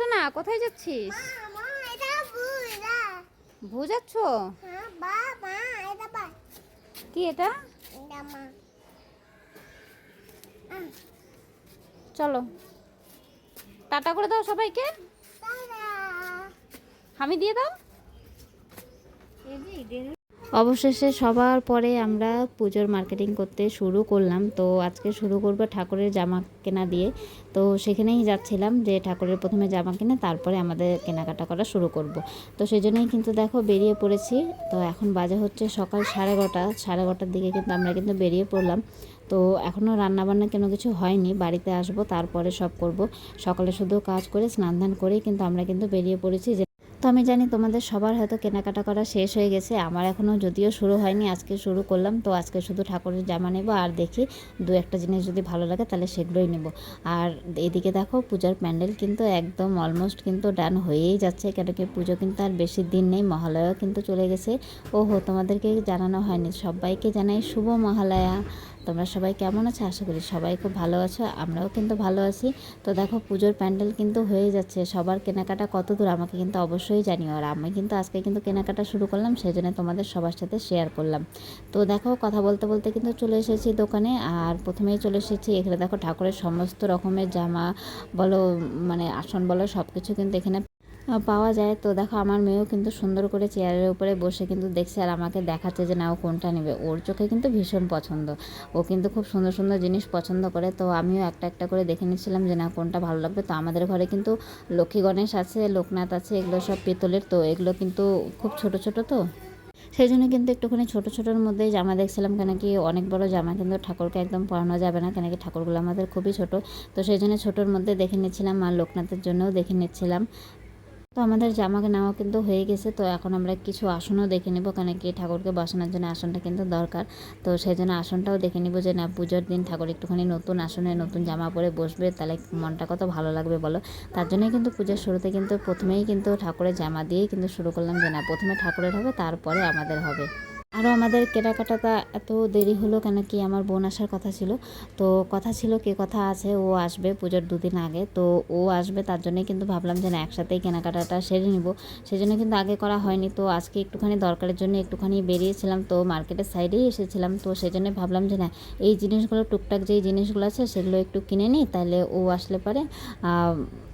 শোনা কোথায় যাচ্ছিস? মা এটা বুড়া বোঝাচ্ছ? হ্যাঁ কি এটা? চলো। টাটা করে দাও সবাইকে। আমি দিয়ে দাও। অবশেষে সবার পরে আমরা পুজোর মার্কেটিং করতে শুরু করলাম। তো আজকে শুরু করব ঠাকুরের জামা কেনা দিয়ে। তো সেখানেই যাচ্ছিলাম যে ঠাকুরের প্রথমে জামা কিনে তারপরে আমাদের কেনাকাটা করা শুরু করব। তো সেই জন্যই কিন্তু দেখো বেরিয়ে পড়েছি। তো এখন বাজে হচ্ছে সকাল সাড়ে এগারোটা সাড়ে এগারোটার দিকে কিন্তু আমরা কিন্তু বেরিয়ে পড়লাম। তো এখনও রান্নাবান্না কোনো কিছু হয়নি। বাড়িতে আসব, তারপরে সব করব। সকালে শুধু কাজ করে স্নান ধান করেই কিন্তু আমরা কিন্তু বেরিয়ে পড়েছি। যে তো আমি জানি তোমাদের সবার হয়তো কেনাকাটা করা শেষ হয়ে গেছে। আমার এখনও যদিও শুরু হয়নি, আজকে শুরু করলাম। তো আজকে শুধু ঠাকুরের জামা নেব আর দেখি দু একটা জিনিস যদি ভালো লাগে তাহলে সেগুলোই নেব। আর এদিকে দেখো পূজার প্যান্ডেল কিন্তু একদম অলমোস্ট কিন্তু ডান হয়েই যাচ্ছে। কেন কি পুজো কিন্তু আর বেশি দিন নেই, মহালয়াও কিন্তু চলে গেছে। ওহো, তোমাদেরকে জানানো হয়নি, সবাইকে জানাই শুভ মহালয়া। তোমরা সবাই কেমন আছো? আশা করি সবাই খুব ভালো আছো, আমরাও কিন্তু ভালো আছি। তো দেখো পুজোর প্যান্ডেল কিন্তু হয়ে যাচ্ছে, সবার কেনাকাটা কত দূর আমাকে কিন্তু অবশ্যই জানিও। আর আমি কিন্তু আজকে কিন্তু কেনাকাটা শুরু করলাম সেই জন্য তোমাদের সবার সাথে শেয়ার করলাম। তো দেখো কথা বলতে বলতে কিন্তু চলে এসেছি দোকানে, আর প্রথমেই চলে এসেছি এখানে দেখো ঠাকুরের সমস্ত রকমের জামা বলো মানে আসন বলো সব কিছু কিন্তু এখানে পাওয়া যায়। তো দেখো, আমার মেয়েও কিন্তু সুন্দর করে চেয়ারের উপরে বসে কিন্তু দেখছে আর আমাকে দেখাচ্ছে যে না, ও কোনটা নেবে। ওর চোখে কিন্তু ভীষণ পছন্দ। ও কিন্তু খুব সুন্দর সুন্দর জিনিস পছন্দ করে। তো আমিও একটা একটা করে দেখে নিচ্ছিলাম যে না, কোনটা ভালো লাগবে। তো আমাদের ঘরে কিন্তু লক্ষ্মী গণেশ আছে, লোকনাথ আছে, এগুলো সব পিতলের। তো এগুলো কিন্তু খুব ছোট ছোট তো। সেই জন্য কিন্তু একটুখানি ছোটো, ছোটোর মধ্যে জামা দেখছিলাম কেন কি, অনেক বড় জামা কিন্তু ঠাকুরকে একদম পরানো যাবে না কেন কি, ঠাকুরগুলো আমাদের খুবই ছোট। তো সেই জন্য ছোটোর মধ্যে দেখে নিচ্ছিলাম আর লোকনাথের জন্যও দেখে নিচ্ছিলাম। তো আমাদের জামাকে নেওয়া কিন্তু হয়ে গেছে। তো এখন আমরা কিছু আসনও দেখে নেব কেন কি ঠাকুরকে বসানোর জন্য আসনটা কিন্তু দরকার। তো সেই জন্য আসনটাও দেখে নিব যে, না, পুজোর দিন ঠাকুর একটুখানি নতুন আসনে নতুন জামা পরে বসবে, তাহলে মনটা কত ভালো লাগবে বলো? তার জন্যই কিন্তু পুজোর শুরুতে কিন্তু প্রথমেই কিন্তু ঠাকুরের জামা দিয়েই কিন্তু শুরু করলাম যে, না, প্রথমে ঠাকুরের হবে, তারপরে আমাদের হবে। আরও আমাদের কেনাকাটাটা এত দেরি হলো কেন কি আমার বোন আসার কথা ছিল। তো কথা ছিল কে কথা আছে, ও আসবে পুজোর দুদিন আগে। তো ও আসবে তার জন্যই কিন্তু ভাবলাম যে না একসাথেই কেনাকাটাটা সেরে নিব। সেই জন্য কিন্তু আগে করা হয়নি। তো আজকে একটুখানি দরকারের জন্য একটুখানি বেরিয়েছিলাম। তো মার্কেটের সাইডেই এসেছিলাম। তো সেই জন্য ভাবলাম যে না, এই জিনিসগুলো, টুকটাক যেই জিনিসগুলো আছে সেগুলো একটু কিনে নিই, তাহলে ও আসলে পরে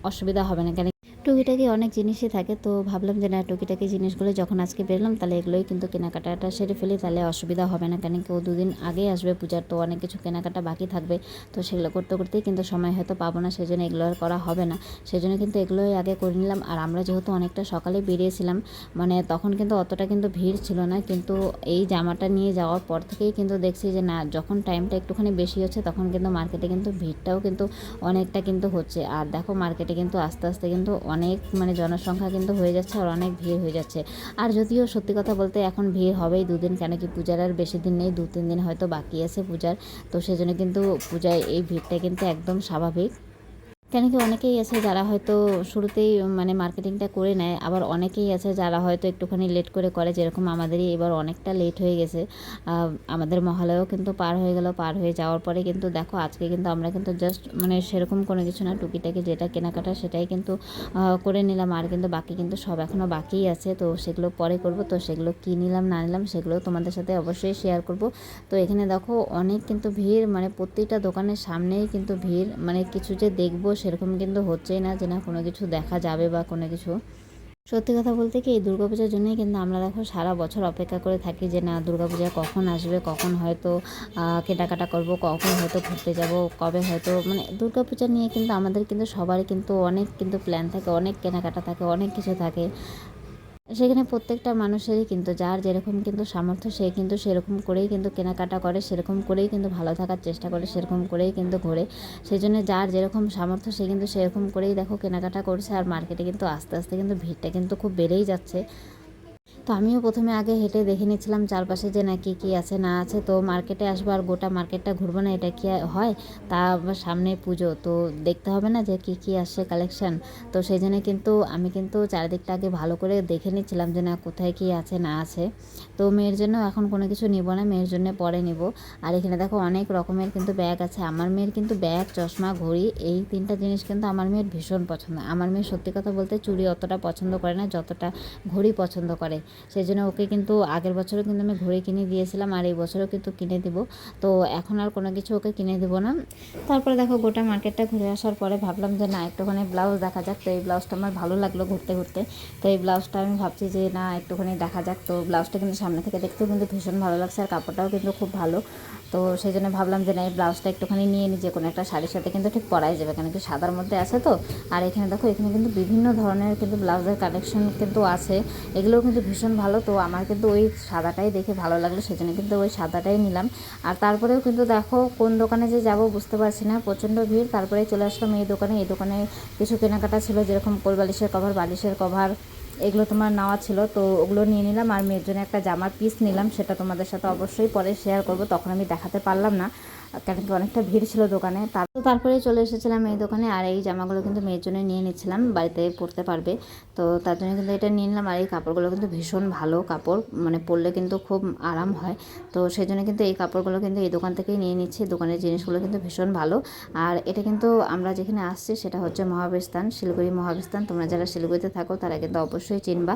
অসুবিধা হবে না। কেন টুকিটাকি অনেক জিনিসই থাকে, তো ভাবলাম যে না, টুকিটাকি জিনিসগুলো যখন আজকে বেরলাম, তাহলে এগুলোই কিন্তু কেনাকাটাটা সেরে ফেলি, তাহলে অসুবিধা হবে না। কেন কি ও দুদিন আগে আসবে পূজার, তো অনেক কিছু কেনাকাটা বাকি থাকবে, তো সেগুলো করতে করতেই কিন্তু সময় হয়তো পাবো না সেই জন্য এগুলো আর করা হবে না। সেই জন্য কিন্তু এগুলোই আগে করে নিলাম। আর আমরা যেহেতু অনেকটা সকালে বেরিয়েছিলাম মানে তখন কিন্তু অতটা কিন্তু ভিড় ছিল না, কিন্তু এই জামাটা নিয়ে যাওয়ার পর থেকেই কিন্তু দেখছি যে না, যখন টাইমটা একটুখানি বেশি হচ্ছে, তখন কিন্তু মার্কেটে কিন্তু ভিড়টাও কিন্তু অনেকটা কিন্তু হচ্ছে। আর দেখো, মার্কেটে কিন্তু আস্তে আস্তে কিন্তু অনেক মানে জনসংখ্যা কিন্তু হয়ে যাচ্ছে আর অনেক ভিড় হয়ে যাচ্ছে। আর যদিও সত্যি কথা বলতে এখন ভিড় হবেই দুদিন কেন কি পূজার আর বেশি দিন নেই দু তিন দিন হয়তো বাকি আছে পূজার। তো সেজন্য কিন্তু পূজায় এই ভিড়টা কিন্তু একদম স্বাভাবিক। কেন কি অনেকেই আছে যারা হয়তো শুরুতেই মানে মার্কেটিংটা করে নেয়, আবার অনেকেই আছে যারা হয়তো একটুখানি লেট করে করে, যেরকম আমাদেরই এবার অনেকটা লেট হয়ে গেছে। আমাদের মহালয়ও কিন্তু পার হয়ে গেল, পার হয়ে যাওয়ার পরে কিন্তু দেখো আজকে কিন্তু আমরা কিন্তু জাস্ট মানে সেরকম কোনো কিছু না, টুকিটাকি যেটা কেনাকাটা সেটাই কিন্তু করে নিলাম, আর কিন্তু বাকি কিন্তু সব এখনও বাকিই আছে, তো সেগুলো পরে করব, তো সেগুলো কী নিলাম, না নিলাম সেগুলো তোমাদের সাথে অবশ্যই শেয়ার করব। তো এখানে দেখো অনেক কিন্তু ভিড় মানে প্রত্যেকটা দোকানের সামনেই কিন্তু ভিড় মানে কিছু যে দেখব সেরকম কিন্তু হচ্ছেই না যে না কোনো কিছু দেখা যাবে বা কোনো কিছু। সত্যি কথা বলতে কি, এই দুর্গাপূজার জন্যই কিন্তু আমরা দেখো সারা বছর অপেক্ষা করে থাকি যে না, দুর্গাপূজা কখন আসবে, কখন হয়তো কেনাকাটা করব, কখন হয়তো ঘুরতে যাব, কবে হয়তো মানে দুর্গাপূজা নিয়ে কিন্তু আমাদের কিন্তু সবারই কিন্তু অনেক কিন্তু প্ল্যান থাকে, অনেক কেনাকাটা থাকে, অনেক কিছু থাকে। সেখানে প্রত্যেকটা মানুষেরই কিন্তু, যার যেরকম কিন্তু সামর্থ্য, সে কিন্তু সেরকম করেই কিন্তু কেনাকাটা করে, সেরকম করেই কিন্তু ভালো থাকার চেষ্টা করে, সেরকম করেই কিন্তু ঘোরে। সেই জন্য যার যেরকম সামর্থ্য, সে কিন্তু সেরকম করেই দেখো কেনাকাটা করছে, আর মার্কেটে কিন্তু আস্তে আস্তে কিন্তু ভিড়টা কিন্তু খুব বেড়েই যাচ্ছে। তো আমিও প্রথমে আগে হেঁটে দেখে নিচ্ছিলাম চারপাশে যে না কী কী আছে, না আছে। তো মার্কেটে আসব আর গোটা মার্কেটটা ঘুরবো না, এটা কি হয়? তা আবার সামনে পুজো, তো দেখতে হবে না যে কী কী আসছে কালেকশন তো সেই জন্য কিন্তু আমি কিন্তু চারিদিকটা আগে ভালো করে দেখে নিচ্ছিলাম যে না কোথায় কী আছে, না আছে। তো মেয়ের জন্য এখন কোনো কিছু নিব না, মেয়ের জন্য পরে নিব। আর এখানে দেখো অনেক রকমের কিন্তু ব্যাগ আছে। আমার মেয়ের কিন্তু ব্যাগ, চশমা, ঘড়ি এই তিনটা জিনিস কিন্তু আমার মেয়ের ভীষণ পছন্দ। আমার মেয়ে সত্যি কথা বলতে চুড়ি অতটা পছন্দ করে না, যতটা ঘড়ি পছন্দ করে। সেই জন্য ওকে কিন্তু আগের বছরও কিন্তু আমি ঘড়ি কিনে দিয়েছিলাম আর এই বছরও কিন্তু কিনে দিব। তো এখন আর কোনো কিছু ওকে কিনে দেবো না। তারপরে দেখো গোটা মার্কেটটা ঘুরে আসার পরে ভাবলাম যে না, একটুখানি ব্লাউজ দেখা যাক। তো এই ব্লাউজটা আমার ভালো লাগল ঘুরতে ঘুরতে। তো এই ব্লাউজটা আমি ভাবছি যে না, একটুখানি দেখা যাক। তো ব্লাউজটা কিন্তু সামনে থেকে দেখতেও কিন্তু ভীষণ ভালো লাগছে আর কাপড়টাও কিন্তু খুব ভালো। তো সেই জন্য ভাবলাম যে না, এই ব্লাউজটা একটুখানি নিয়ে নিই। যে কোনো একটা শাড়ির সাথে কিন্তু ঠিক পরাই যাবে। কেন কি সাদার মধ্যে আছে তো। আর এখানে দেখো, এখানে কিন্তু বিভিন্ন ধরনের কিন্তু ব্লাউজের কালেকশন কিন্তু আছে। এগুলোও কিন্তু ভীষণ ভালো। তো আমার কিন্তু ওই সাদাটাই দেখে ভালো লাগল, সেজন্য কিন্তু ওই সাদাটাই নিলাম। আর তারপরেও কিন্তু দেখো কোন দোকানে যে যাব বুঝতে পারছি না, প্রচণ্ড ভিড়। তারপরে চলে আসলাম এই দোকানে। এই দোকানে কিছু কেনাকাটা ছিল, যেরকম কোল বালিশের কভার বালিশের কভার এগুলো তোমার নেওয়া ছিল। তো ওগুলো নিয়ে নিলাম আর মেয়ের জন্য একটা জামার পিস নিলাম, সেটা তোমাদের সাথে অবশ্যই পরে শেয়ার করব। তখন আমি দেখাতে পারলাম না। কেন কি অনেকটা ভিড় ছিল দোকানে। তার তারপরে চলে এসেছিলাম এই দোকানে, আর এই জামাগুলো কিন্তু মেয়ের জন্য নিয়ে নিচ্ছিলাম, বাড়িতে পরতে পারবে। তো তার জন্য কিন্তু এটা নিয়ে নিলাম, আর এই কাপড়গুলো কিন্তু ভীষণ ভালো কাপড় মানে পরলে কিন্তু খুব আরাম হয়। তো সেই জন্য কিন্তু এই কাপড়গুলো কিন্তু এই দোকান থেকেই নিয়ে নিচ্ছি, দোকানের জিনিসগুলো কিন্তু ভীষণ ভালো। আর এটা কিন্তু আমরা যেখানে আসছি সেটা হচ্ছে মহাবিস্তান, শিলিগুড়ি মহাবিস্তান। তোমরা যারা শিলিগুড়িতে থাকো তারা কিন্তু অবশ্যই চিনবা।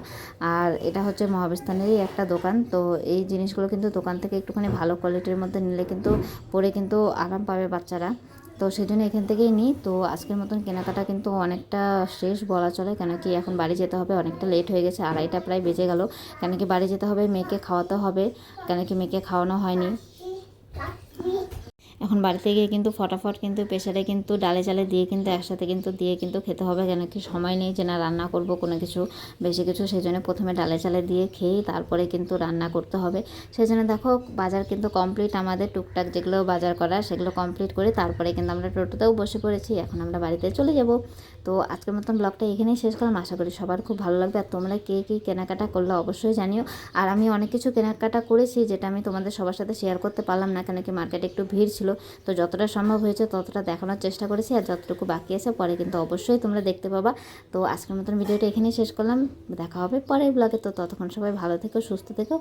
আর এটা হচ্ছে মহাবিস্তানেরই একটা দোকান, তো এই জিনিসগুলো কিন্তু দোকান থেকে একটুখানি ভালো কোয়ালিটির মধ্যে নিলে কিন্তু পরে কিন্তু আরাম পাবে বাচ্চারা। তো সেই জন্য এখান থেকেই নিই। তো আজকের মতন কেনাকাটা কিন্তু অনেকটা শেষ বলা চলে। কেন কি এখন বাড়ি যেতে হবে, অনেকটা লেট হয়ে গেছে, আড়াইটা প্রায় বেজে গেল। কেন কি বাড়ি যেতে হবে, মেয়েকে খাওয়াতে হবে, কেন কি মেয়েকে খাওয়ানো হয়নি। এখন বাড়িতে গিয়ে কিন্তু ফটাফট কিন্তু প্রেশারে কিন্তু ডালে চালে দিয়ে কিন্তু একসাথে কিন্তু দিয়ে কিন্তু খেতে হবে, কেন কি সময় নেই যে না রান্না করব কোনো কিছু, বেশি কিছু সেই জন্য প্রথমে ডালে চালে দিয়ে খেয়েই তারপরে কিন্তু রান্না করতে হবে। সেই জন্য দেখো বাজার কিন্তু কমপ্লিট আমাদের টুকটাক যেগুলো বাজার করা সেগুলো কমপ্লিট করে তারপরে কিন্তু আমরা টোটোতেও বসে পড়েছি, এখন আমরা বাড়িতে চলে যাব। তো আজকের মতন ব্লগটা এখানেই শেষ করলাম, আশা করি সবার খুব ভালো লাগবে। আর তোমরা কে কী কেনাকাটা করলে অবশ্যই জানিও। আর আমি অনেক কিছু কেনাকাটা করেছি যেটা আমি তোমাদের সবার সাথে শেয়ার করতে পারলাম না, কেন কি মার্কেটে একটু ভিড় ছিল তো যতটা সম্ভব হয়েছে ততটা দেখানোর চেষ্টা করেছি আর যতটুকু বাকি আছে পরে কিন্তু অবশ্যই তোমরা দেখতে পাবা। তো আজকের মতন ভিডিওটা এখানেই শেষ করলাম। দেখা হবে পরের ব্লগে তো ততক্ষণ সবাই ভালো থেকো, সুস্থ থেকো।